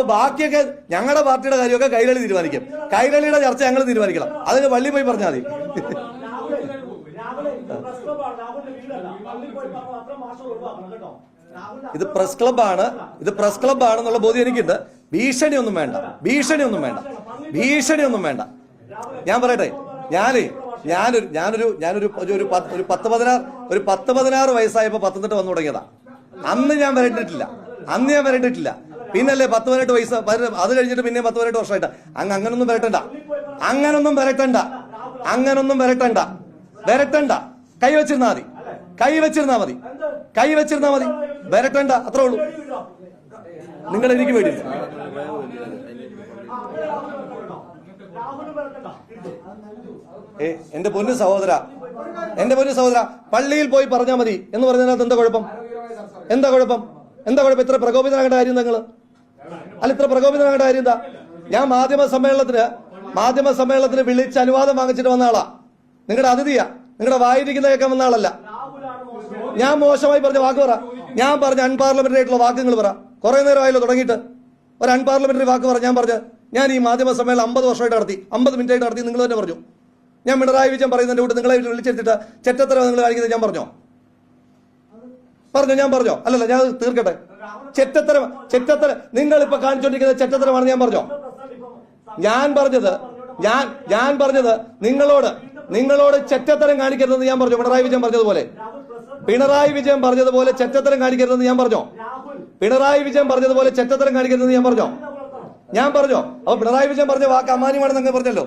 അപ്പൊ ബാക്കിയൊക്കെ ഞങ്ങളുടെ പാർട്ടിയുടെ കാര്യമൊക്കെ കൈരളി തീരുമാനിക്കും. കൈരളിയുടെ ചർച്ച ഞങ്ങൾ തീരുമാനിക്കണം. അതിന് പള്ളി പോയി പറഞ്ഞാൽ മതി. ഇത് പ്രസ് ക്ലബാണ്. ഇത് പ്രസ് ക്ലബ്ബാണെന്നുള്ള ബോധ്യം എനിക്കുണ്ട്. ഭീഷണി ഒന്നും വേണ്ട. ഭീഷണി ഒന്നും വേണ്ട. ഭീഷണി ഒന്നും വേണ്ട. ഞാൻ പറയട്ടെ. ഞാനേ ഞാനൊരു ഞാനൊരു ഞാനൊരു ഒരു ഒരു പത്ത് പതിനാറ് ഒരു പത്ത് പതിനാറ് വയസ്സായപ്പോ പത്തനംതിട്ട വന്നു തുടങ്ങിയതാ. അന്ന് ഞാൻ വരണ്ടിട്ടില്ല. അന്ന് ഞാൻ വരണ്ടിട്ടില്ല. പിന്നല്ലേ പത്ത് പതിനെട്ട് വയസ്സ് അത് കഴിഞ്ഞിട്ട് പിന്നെ പത്ത് പതിനെട്ട് വർഷമായിട്ട്. അങ്ങ് അങ്ങനൊന്നും വരട്ടണ്ട. അങ്ങനൊന്നും വരട്ടണ്ട. അങ്ങനൊന്നും വരട്ടണ്ട. വരട്ടണ്ട. കൈ വെച്ചിരുന്നാ മതി. കൈ വെച്ചിരുന്നാ മതി. കൈ വെച്ചിരുന്നാ മതി. വരട്ടണ്ട. അത്രേ ഉള്ളൂ. നിങ്ങൾ എനിക്ക് വേണ്ടി എന്റെ പൊന്നു സഹോദര. എന്റെ പൊന്നു സഹോദര പള്ളിയിൽ പോയി പറഞ്ഞാൽ മതി എന്ന് പറഞ്ഞതിനകത്ത് എന്താ കുഴപ്പം? എന്താ കുഴപ്പം? എന്താ കുഴപ്പം? ഇത്ര പ്രകോപിതനാകേണ്ട കാര്യം നിങ്ങൾ അല്ല ഇത്ര പ്രകോപിതനാകേണ്ട കാര്യം എന്താ? ഞാൻ മാധ്യമ സമ്മേളനത്തിന് മാധ്യമ സമ്മേളനത്തിന് വിളിച്ച് അനുവാദം വാങ്ങിച്ചിട്ട് വന്ന ആളാ. നിങ്ങളുടെ അതിഥിയാ. നിങ്ങളുടെ വായിരിക്കുന്ന കേൾക്കാൻ വന്ന ആളല്ല. ഞാൻ മോശമായി പറഞ്ഞ വാക്ക് പറ. ഞാൻ പറഞ്ഞ അൺപാർലമെന്ററി ആയിട്ടുള്ള വാക്കുകൾ പറ. കുറെ നേരമായല്ലോ തുടങ്ങിയിട്ട്. ഒരു അൺപാർലമെന്ററി വാക്ക് പറ. ഞാൻ പറഞ്ഞ് ഞാൻ ഈ മാധ്യമ സമ്മേളനം അമ്പത് വർഷമായിട്ട് നടത്തി. അമ്പത് മിനിറ്റ് ആയിട്ട് നടത്തി. നിങ്ങൾ തന്നെ പറഞ്ഞു. ഞാൻ പിണറായി വിജയൻ പറയുന്നതിന്റെ കൂട്ട് നിങ്ങളെ വിളിച്ചെടുത്തിട്ട് ചെറ്റത്തരം നിങ്ങൾ കാണിക്കുന്നത് ഞാൻ പറഞ്ഞോ? പറഞ്ഞോ ഞാൻ പറഞ്ഞോ? അല്ലല്ല ഞാൻ തീർക്കട്ടെ. ചെറ്റത്തരം ചെറ്റത്തരം നിങ്ങൾ ഇപ്പൊ കാണിച്ചോണ്ടിരിക്കുന്ന ചെറ്റത്തരമാണ് ഞാൻ പറഞ്ഞോ? ഞാൻ പറഞ്ഞത് ഞാൻ ഞാൻ പറഞ്ഞത് നിങ്ങളോട് നിങ്ങളോട് ചെറ്റത്തരം കാണിക്കരുതെന്ന് ഞാൻ പറഞ്ഞു? പിണറായി വിജയൻ പറഞ്ഞതുപോലെ. പിണറായി വിജയൻ പറഞ്ഞതുപോലെ ചെറ്റത്തരം കാണിക്കരുതെന്ന് ഞാൻ പറഞ്ഞോ? പിണറായി വിജയൻ പറഞ്ഞതുപോലെ ചെറ്റത്തരം കാണിക്കരുതെന്ന് ഞാൻ പറഞ്ഞോ? ഞാൻ പറഞ്ഞോ? അപ്പൊ പിണറായി വിജയൻ പറഞ്ഞ വാക്ക് അമാനിമാണെന്ന് അങ്ങ് പറഞ്ഞല്ലോ.